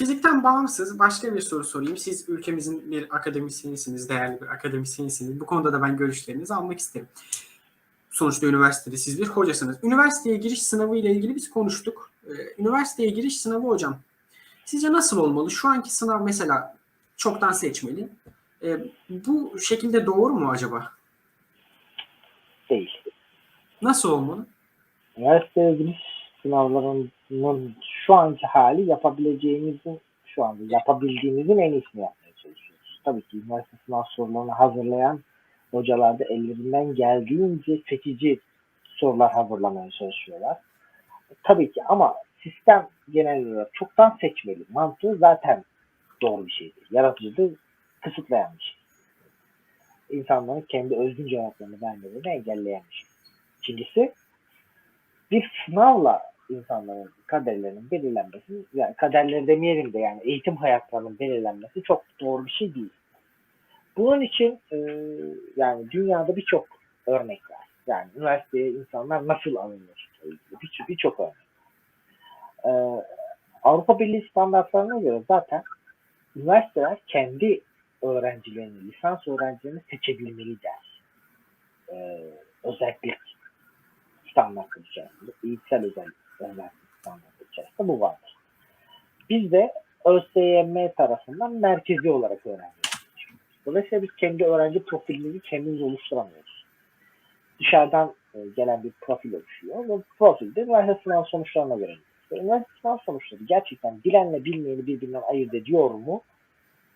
Fizikten bağımsız başka bir soru sorayım. Siz ülkemizin bir akademisyenisiniz, değerli bir akademisyenisiniz. Bu konuda da ben görüşlerinizi almak isterim. Sonuçta üniversitede siz bir hocasınız. Üniversiteye giriş sınavı ile ilgili biz konuştuk. Ee, üniversiteye giriş sınavı hocam. Sizce nasıl olmalı? Şu anki sınav mesela çoktan seçmeli. Ee, bu şekilde doğru mu acaba? Değil. Nasıl olmalı? Üniversiteye giriş sınavlarının şu anki hali yapabileceğimizin şu anda yapabildiğimizin en iyisini yapmaya çalışıyoruz. Tabii ki üniversite sınav sorularını hazırlayan hocalar da ellerinden geldiğince seçici sorular hazırlamaya çalışıyorlar. Tabii ki ama sistem genel olarak çoktan seçmeli. Mantığı zaten doğru bir şeydir. Yaratıcılığı kısıtlayan bir şey. İnsanların kendi özgün cevaplarını vermelerini engelleyen bir şey. İkincisi bir sınavla insanların kaderlerinin belirlenmesi, yani kaderleri demeyelim de yani eğitim hayatlarının belirlenmesi çok doğru bir şey değil. Bunun için e, yani dünyada birçok örnek var. Yani üniversiteye insanlar nasıl alınır? Birçok birçok örnek. E, Avrupa Birliği standartlarına göre zaten üniversiteler kendi öğrencilerini, lisans öğrencilerini seçebilmeli der. E, özellik standartı içerisinde, eğitsel özellik özellik standartı içerisinde bu vardır. Biz de ÖSYM tarafından merkezi olarak öğrenci Dolayısıyla biz kendi öğrenci profilimizi kendimiz oluşturamıyoruz. Dışarıdan e, gelen bir profil oluşuyor ve profilde üniversite sınav sonuçlarına göre. Üniversite sınav sonuçları gerçekten bilenle bilmeyeni birbirinden ayırt ediyor mu?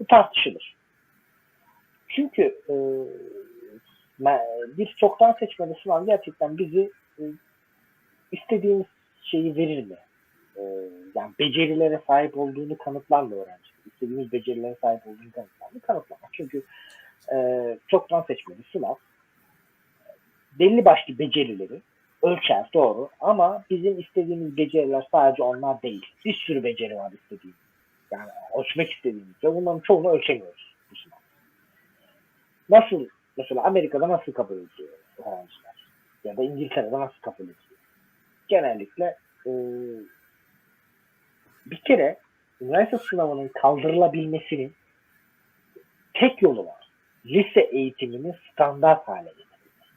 Bu tartışılır. Çünkü e, bir çoktan seçmeli sınav gerçekten bizi e, istediğimiz şeyi verir mi? E, yani becerilere sahip olduğunu kanıtlar mı öğrenci? İstediğimiz becerilere sahip olduğunu kanıtlar mı? Kanıtlamaz. Çünkü e, çoktan seçmeli sınav belli başlı becerileri ölçer doğru ama bizim istediğimiz beceriler sadece onlar değil. Bir sürü beceri var istediğimiz. Yani ölçmek istediğimiz ve bunların çoğunu ölçemiyoruz bu sınav. Nasıl mesela Amerika'da nasıl kabul ediyor öğrenciler? Ya da İngiltere'de nasıl kabul ediyor? Genellikle e, bir kere üniversite sınavının kaldırılabilmesinin tek yolu var. Lise eğitiminin standart hale getirilmesi.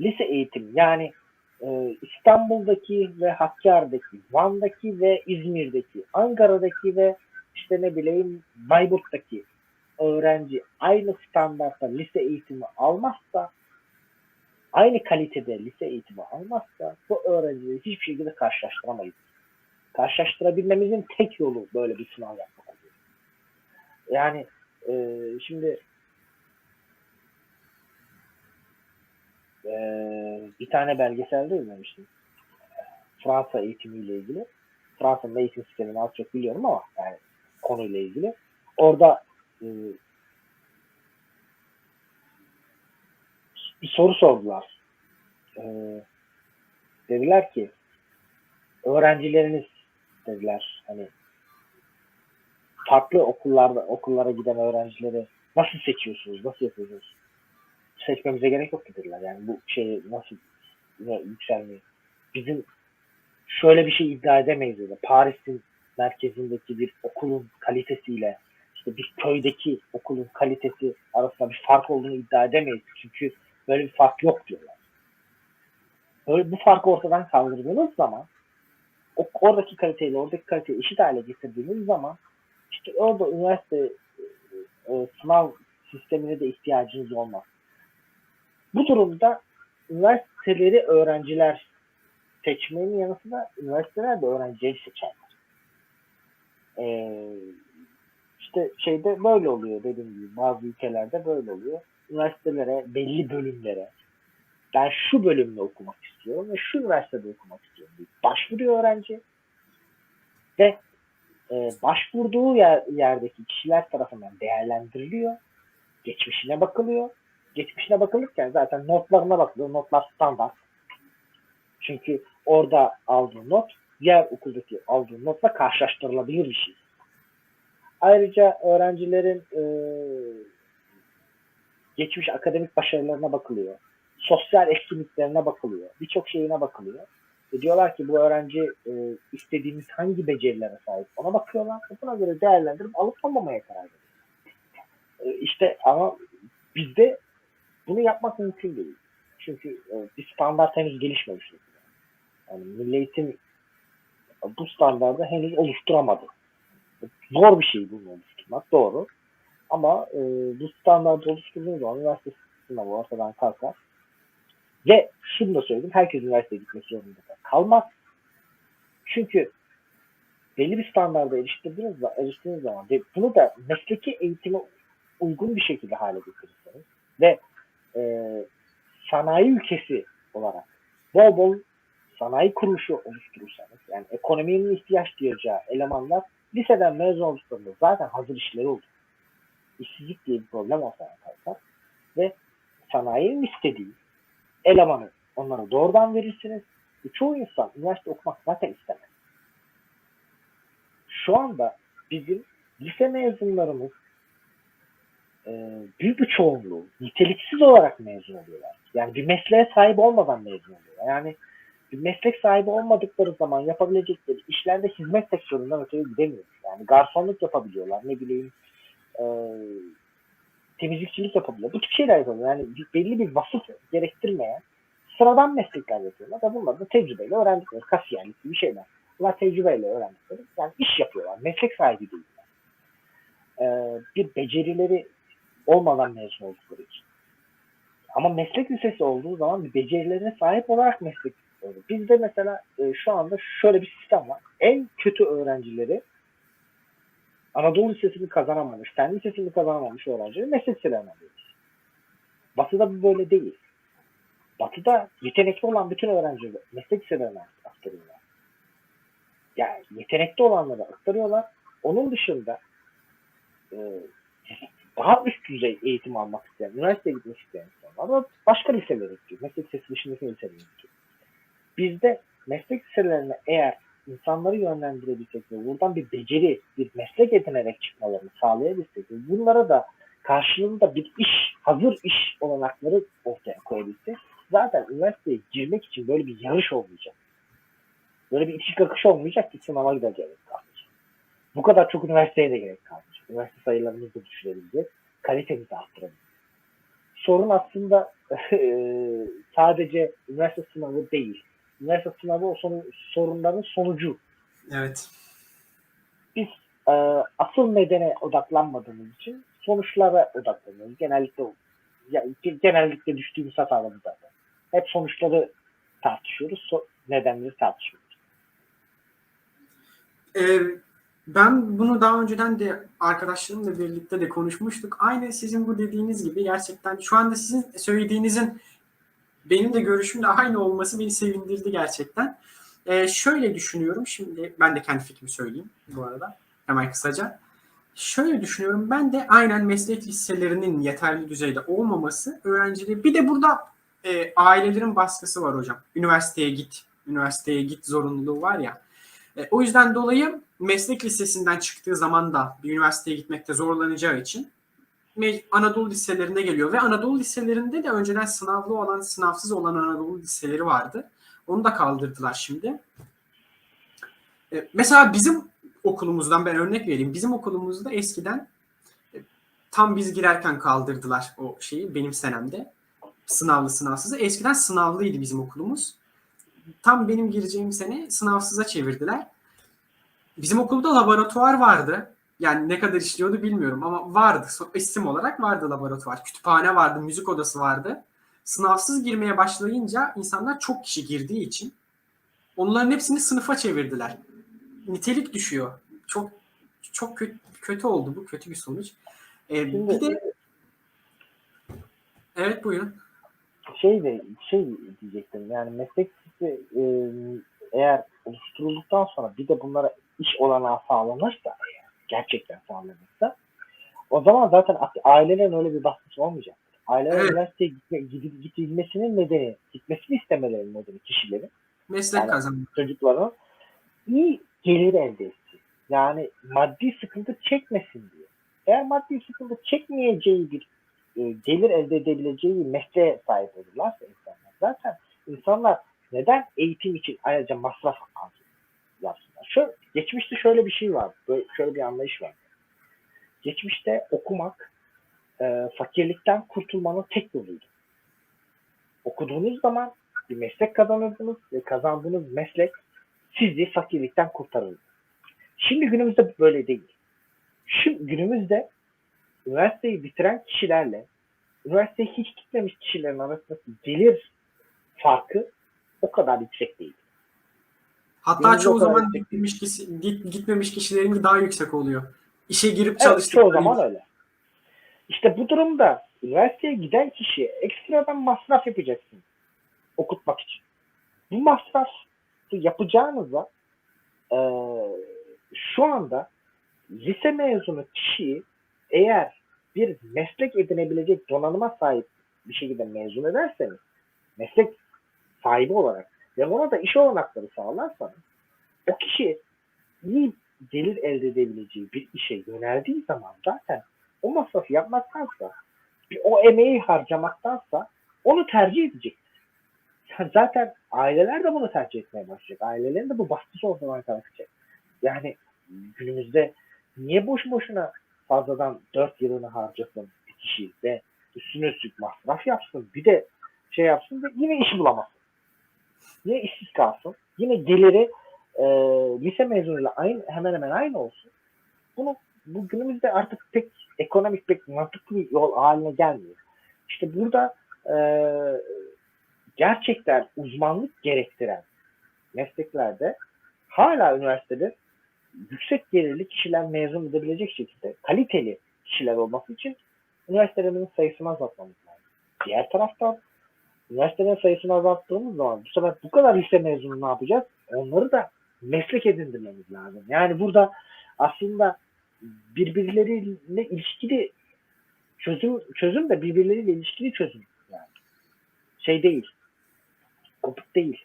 Lise eğitim yani e, İstanbul'daki ve Hakkari'deki, Van'daki ve İzmir'deki, Ankara'daki ve işte ne bileyim Bayburt'taki öğrenci aynı standartta lise eğitimi almazsa aynı kalitede lise eğitimi almazsa bu öğrencileri hiçbir şekilde karşılaştıramayız. Karşılaştırabilmemizin tek yolu böyle bir sınav yapmak oluyor. Yani e, şimdi e, bir tane belgeselde izlemiştim. Fransa eğitimiyle ilgili. Fransa'nın eğitim sistemini az çok biliyorum ama yani konuyla ilgili. Orada e, bir soru sordular. E, dediler ki öğrencileriniz dediler hani farklı okullarda okullara giden öğrencileri nasıl seçiyorsunuz? Nasıl yapıyorsunuz? Seçmemize gerek yok dediler. Yani bu şey nasıl yükselmeyi. Bizim şöyle bir şey iddia edemeyiz dedi. Paris'in merkezindeki bir okulun kalitesiyle işte bir köydeki okulun kalitesi arasında bir fark olduğunu iddia edemeyiz. Çünkü böyle bir fark yok diyorlar. Böyle bu farkı ortadan kaldırdığınız zaman o, oradaki kaliteyle oradaki kaliteyi eşit hale getirdiğiniz zaman işte orada üniversite e, e, sınav sistemine de ihtiyacınız olmaz. Bu durumda üniversiteleri öğrenciler seçmenin yanı sıra üniversiteler de öğrencileri seçerler. Ee, işte şeyde böyle oluyor dediğim gibi bazı ülkelerde böyle oluyor. Üniversitelere belli bölümlere ben şu bölümde okumak istiyorum ve şu üniversitede okumak istiyorum diye başvuruyor öğrenci ve e, başvurduğu yer, yerdeki kişiler tarafından değerlendiriliyor. Geçmişine bakılıyor. Geçmişine bakılırken zaten notlarına bakılıyor. Notlar standart. Çünkü orada aldığı not diğer okuldaki aldığı notla karşılaştırılabilir bir şey. Ayrıca öğrencilerin e, geçmiş akademik başarılarına bakılıyor. Sosyal etkinliklerine bakılıyor. Birçok şeyine bakılıyor. Ve diyorlar ki bu öğrenci e, istediğimiz hangi becerilere sahip ona bakıyorlar. Buna göre değerlendirip alıp almamaya karar veriyorlar. E, işte ama bizde bunu yapmak mümkün değil. Çünkü e, bir standart henüz gelişmemiş. Yani milli eğitim bu standardı henüz oluşturamadı. Zor bir şey bunu oluşturmak doğru. Ama e, bu standartı oluşturduğunuz zaman üniversite sınavı ortadan kalkar. Ve şunu da söyledim. Herkes üniversiteye gitmek zorunda da kalmaz. Çünkü belli bir standarda eriştirdiğiniz, eriştiğiniz zaman ve bunu da mesleki eğitime uygun bir şekilde hale getirirseniz ve e, sanayi ülkesi olarak bol bol sanayi kuruluşu oluşturursanız yani ekonominin ihtiyaç duyacağı elemanlar liseden mezun olduklarında zaten hazır işleri olur. İşsizlik diye bir problem ortaya kalkar ve sanayinin istediği elemanı onlara doğrudan verirsiniz. Ve çoğu insan üniversite okumak zaten istemez. Şu anda bizim lise mezunlarımız e, büyük bir çoğunluğu niteliksiz olarak mezun oluyorlar. Yani bir mesleğe sahip olmadan mezun oluyorlar. Yani meslek sahibi olmadıkları zaman yapabilecekleri işlerde hizmet sektöründen öteye gidemiyor. Yani garsonluk yapabiliyorlar, ne bileyim e, temizlikçilik yapabiliyor. Bu tip şeyler yapabiliyor. Yani belli bir vasıf gerektirmeyen sıradan meslekler yapıyorlar. Ve bunları da tecrübeyle öğrendikleri, kasiyerlik gibi şeyler. Bunlar tecrübeyle öğrendikleri. Yani iş yapıyorlar. Meslek sahibi değiller. E, bir becerileri olmadan mezun oldukları için. Ama meslek lisesi olduğu zaman bir becerilerine sahip olarak meslek olur. Bizde mesela e, şu anda şöyle bir sistem var. En kötü öğrencileri Anadolu Lisesi'ni kazanamamış, Fen Lisesi'ni kazanamamış öğrencileri meslek liselerine alıyoruz. Batı'da bu böyle değil. Batı'da yetenekli olan bütün öğrencileri meslek liselerine aktarıyorlar. Yani yetenekli olanları aktarıyorlar. Onun dışında e, daha üst düzey eğitim almak isteyen, üniversiteye gitmek isteyen insanlar da başka liselere gidiyor. Meslek lisesi dışındaki liselere gidiyor. Bizde meslek liselerine eğer insanları yönlendirebilsek ve buradan bir beceri, bir meslek edinerek çıkmalarını sağlayabilsek bunlara da karşılığında bir iş, hazır iş olanakları ortaya koyabilsek zaten üniversiteye girmek için böyle bir yarış olmayacak. Böyle bir içi kakış olmayacak ki sınava da gerek kalmayacak. Bu kadar çok üniversiteye de gerek kalmayacak. Üniversite sayılarımızı da düşürebileceğiz. Kalitemizi arttırabileceğiz. Sorun aslında sadece üniversite sınavı değil. Üniversite sınavı o sonu, sorunların sonucu. Evet. Biz e, asıl nedene odaklanmadığımız için sonuçlara odaklanıyoruz. Genellikle ya, genellikle düştüğümüz hatalarımız zaten. Hep sonuçları tartışıyoruz. So, nedenleri tartışmıyoruz. Ee, ben bunu daha önceden de arkadaşlarımla birlikte de konuşmuştuk. Aynı sizin bu dediğiniz gibi gerçekten şu anda sizin söylediğinizin benim de görüşümle aynı olması beni sevindirdi gerçekten. Ee, şöyle düşünüyorum. Şimdi ben de kendi fikrimi söyleyeyim bu arada. Hemen kısaca. Şöyle düşünüyorum. Ben de aynen meslek liselerinin yeterli düzeyde olmaması öğrencileri. Bir de burada e, ailelerin baskısı var hocam. Üniversiteye git. Üniversiteye git zorunluluğu var ya. E, o yüzden dolayı meslek lisesinden çıktığı zaman da bir üniversiteye gitmekte zorlanacağı için Anadolu liselerine geliyor ve Anadolu liselerinde de önceden sınavlı olan, sınavsız olan Anadolu liseleri vardı. Onu da kaldırdılar şimdi. E, mesela bizim okulumuzdan ben örnek vereyim. Bizim okulumuzda eskiden e, tam biz girerken kaldırdılar o şeyi benim senemde. Sınavlı sınavsızı. Eskiden sınavlıydı bizim okulumuz. Tam benim gireceğim sene sınavsıza çevirdiler. Bizim okulda laboratuvar vardı. Yani ne kadar işliyordu bilmiyorum ama vardı. İsim olarak vardı laboratuvar. Kütüphane vardı, müzik odası vardı. Sınavsız girmeye başlayınca insanlar çok kişi girdiği için onların hepsini sınıfa çevirdiler. Nitelik düşüyor. Çok çok kötü, kötü oldu bu. Kötü bir sonuç. Ee, bir de evet buyurun. şey de şey diyecektim yani meslek lisesi e, eğer oluşturulduktan sonra bir de bunlara iş olanağı sağlanırsa gerçekten sağlanırsa o zaman zaten ailelerin öyle bir baskısı olmayacak. Aileler Evet. üniversiteye gitme, gidip gidilmesinin nedeni, gitmesini istemelerinin nedeni kişilerin, Meslek Yani- kazanmak. çocukların iyi gelir elde etsin. Yani maddi sıkıntı çekmesin diye. Eğer maddi sıkıntı çekmeyeceği bir e, gelir elde edebileceği bir mesleğe sahip olurlarsa insanlar zaten insanlar Neden? Eğitim için ayrıca masraf yapsınlar. Şöyle, geçmişte şöyle bir şey var. Böyle, şöyle bir anlayış var. Geçmişte okumak e, fakirlikten kurtulmanın tek yoluydu. Okuduğunuz zaman bir meslek kazanırdınız ve kazandığınız meslek sizi fakirlikten kurtarırdı. Şimdi günümüzde böyle değil. Şimdi günümüzde üniversiteyi bitiren kişilerle üniversiteye hiç gitmemiş kişilerin arasındaki gelir farkı o kadar yüksek değil. Hatta Günümüzde çoğu zaman gitmemiş, kişi, git, gitmemiş kişilerin daha yüksek oluyor. İşe girip Evet, çoğu zaman öyle. İşte bu durumda üniversiteye giden kişi ekstradan masraf yapacaksın okutmak için. Bu masrafı yapacağınıza e, şu anda lise mezunu kişiyi eğer bir meslek edinebilecek donanıma sahip bir şekilde mezun ederseniz meslek sahibi olarak ve ona da iş olanakları sağlarsanız o kişi iyi gelir elde edebileceği bir işe yöneldiği zaman zaten o masrafı yapmaktansa o emeği harcamaktansa onu tercih edecek. Zaten aileler de bunu tercih etmeye başlayacak. Ailelerin de bu baskısı ortadan kalkacak. Yani günümüzde niye boş boşuna fazladan 4 yılını harcasın bir kişi ve üstüne üstlük masraf yapsın bir de şey yapsın ve yine iş bulamazsın. Yine işsiz kalsın. Yine geliri e, lise mezunuyla aynı, hemen hemen aynı olsun. Bunu bu artık pek ekonomik pek mantıklı bir yol haline gelmiyor. İşte burada e, gerçekten uzmanlık gerektiren mesleklerde hala üniversitede yüksek gelirli kişiler mezun edebilecek şekilde kaliteli kişiler olması için üniversitelerin sayısını azaltmamız lazım. Diğer taraftan üniversitelerin sayısını azalttığımız zaman bu sefer bu kadar lise mezunu ne yapacağız? Onları da meslek edindirmemiz lazım. Yani burada aslında birbirleriyle ilişkili çözüm çözüm de birbirleriyle ilişkili çözüm yani. Şey değil. Kopuk değil.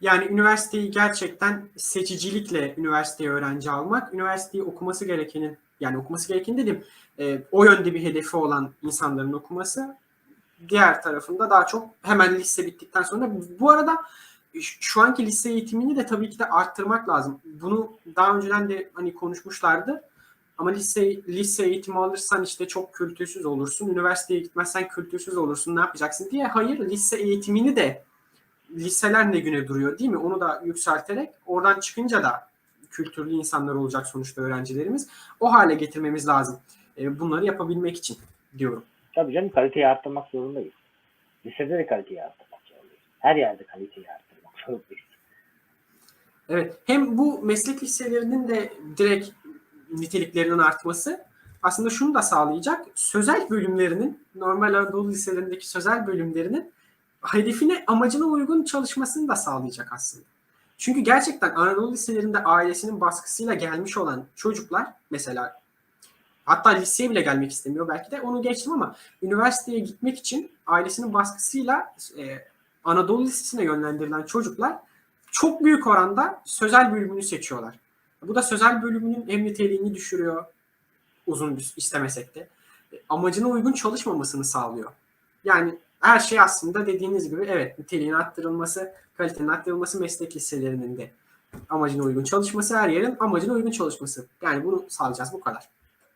Yani üniversiteyi gerçekten seçicilikle üniversiteye öğrenci almak, üniversiteyi okuması gerekenin yani okuması gereken dedim e, o yönde bir hedefi olan insanların okuması. Diğer tarafında daha çok hemen lise bittikten sonra bu arada şu anki lise eğitimini de tabii ki de arttırmak lazım. Bunu daha önceden de hani konuşmuşlardı. Ama lise lise eğitimi alırsan işte çok kültürsüz olursun. Üniversiteye gitmezsen kültürsüz olursun. Ne yapacaksın diye. Hayır, lise eğitimini de liseler ne güne duruyor değil mi? Onu da yükselterek oradan çıkınca da kültürlü insanlar olacak sonuçta öğrencilerimiz. O hale getirmemiz lazım. E, bunları yapabilmek için diyorum. Tabii canım kaliteyi arttırmak zorundayız. Lisede de kaliteyi arttırmak zorundayız. Her yerde kaliteyi arttırmak zorundayız. Evet. Hem bu meslek liselerinin de direkt niteliklerinin artması aslında şunu da sağlayacak. Sözel bölümlerinin, normal Anadolu liselerindeki sözel bölümlerinin hedefine, amacına uygun çalışmasını da sağlayacak aslında. Çünkü gerçekten Anadolu liselerinde ailesinin baskısıyla gelmiş olan çocuklar mesela hatta liseye bile gelmek istemiyor belki de onu geçtim ama üniversiteye gitmek için ailesinin baskısıyla e, Anadolu Lisesi'ne yönlendirilen çocuklar çok büyük oranda sözel bölümünü seçiyorlar. Bu da sözel bölümünün hem niteliğini düşürüyor uzun istemesek de. E, Amacına uygun çalışmamasını sağlıyor. Yani her şey aslında dediğiniz gibi evet niteliğin arttırılması, kalitenin arttırılması meslek liselerinin de amacına uygun çalışması, her yerin amacına uygun çalışması. Yani bunu sağlayacağız bu kadar.